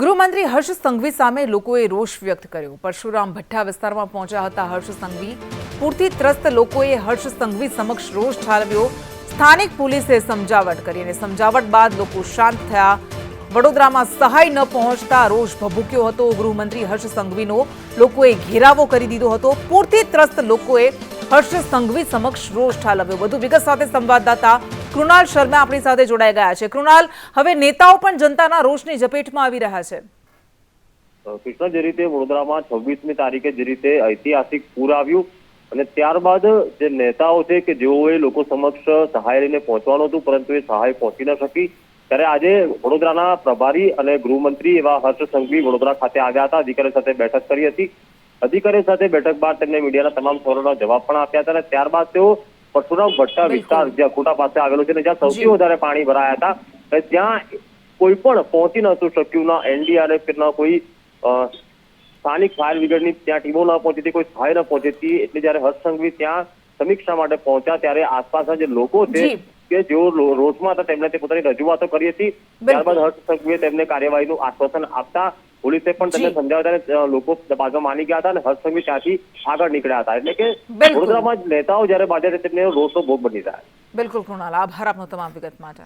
ગૃહમંત્રી હર્ષ સંઘવી સામે લોકોએ રોષ વ્યક્ત કર્યો. પરશુરામ ભઠ્ઠા વિસ્તારમાં પહોંચ્યા હતા હર્ષ સંઘવી. પૂરથી ત્રસ્ત લોકોએ હર્ષ સંઘવી સમક્ષ રોષ ઠાલવ્યો. સ્થાનિક પોલીસે સમજાવટ કરી અને સમજાવટ બાદ લોકો શાંત થયા. વડોદરામાં સહાય ન પહોંચતા રોષ ભભૂક્યો હતો. ગૃહમંત્રી હર્ષ સંઘવીનો લોકોએ ઘેરાવો કરી દીધો હતો. પૂરથી ત્રસ્ત લોકોએ હર્ષ સંઘવી સમક્ષ રોષ ઠાલવ્યો. વધુ વિગત સાથે સંવાદદાતા કૃણાલ શર્મા આપણી સાથે જોડાઈ ગયા છે. કૃણાલ, હવે નેતાઓ પણ જનતાના રોષની ઝપેટમાં આવી રહ્યા છે. કૃષ્ણ, જે રીતે વડોદરામાં છવ્વીસમી તારીખે જે રીતે ઐતિહાસિક પૂર આવ્યું અને ત્યારબાદ જે નેતાઓ છે કે જેઓએ લોકો સમક્ષ સહાય લઈને પહોંચવાનું હતું, પરંતુ એ સહાય પહોંચી ન શકી, ત્યારે આજે વડોદરાના પ્રભારી અને ગૃહમંત્રી એવા હર્ષ સંઘવી વડોદરા ખાતે આવ્યા હતા. અધિકારીઓ સાથે બેઠક કરી હતી. અધિકારીઓ સાથે બેઠક બાદ તેમને મીડિયાના તમામ સવાલોના જવાબ પણ આપ્યા હતા અને ત્યારબાદ તેઓ પરશુરામ ભટ્ટા વિસ્તાર જ્યાં અકોટા પાસે આવેલો છે ને જ્યાં સૌથી વધારે પાણી ભરાયા હતા ત્યાં કોઈ પણ પહોંચી નતું શક્યું ના એનડીઆરએફ ના કોઈ સ્થાનિક ફાયર બ્રિગેડની ત્યાં ટીમો ન પહોંચી હતી કોઈ સહાય ન પહોંચી હતી. એટલે જ્યારે હર્ષ સંઘવી ત્યાં સમીક્ષા માટે પહોંચ્યા ત્યારે આસપાસના જે લોકો છે. કે જેઓ રોષમાં હતા તેમણે તે પોતાની રજૂઆતો કરી હતી. ત્યારબાદ હર્ષ સંઘવીએ તેમને કાર્યવાહીનું આશ્વાસન આપતા પોલીસે પણ તમને. સમજાવ્યા હતા લોકો બાજુમાં માની ગયા હતા અને સંઘવી ત્યાંથી આગળ નીકળ્યા હતા એટલે કે. વડોદરામાં નેતાઓ જયારે બાજે તેમને રોષનો ભોગ બની રહ્યા બિલકુલ કૃણાલ આભાર આપનો તમામ વિગત માટે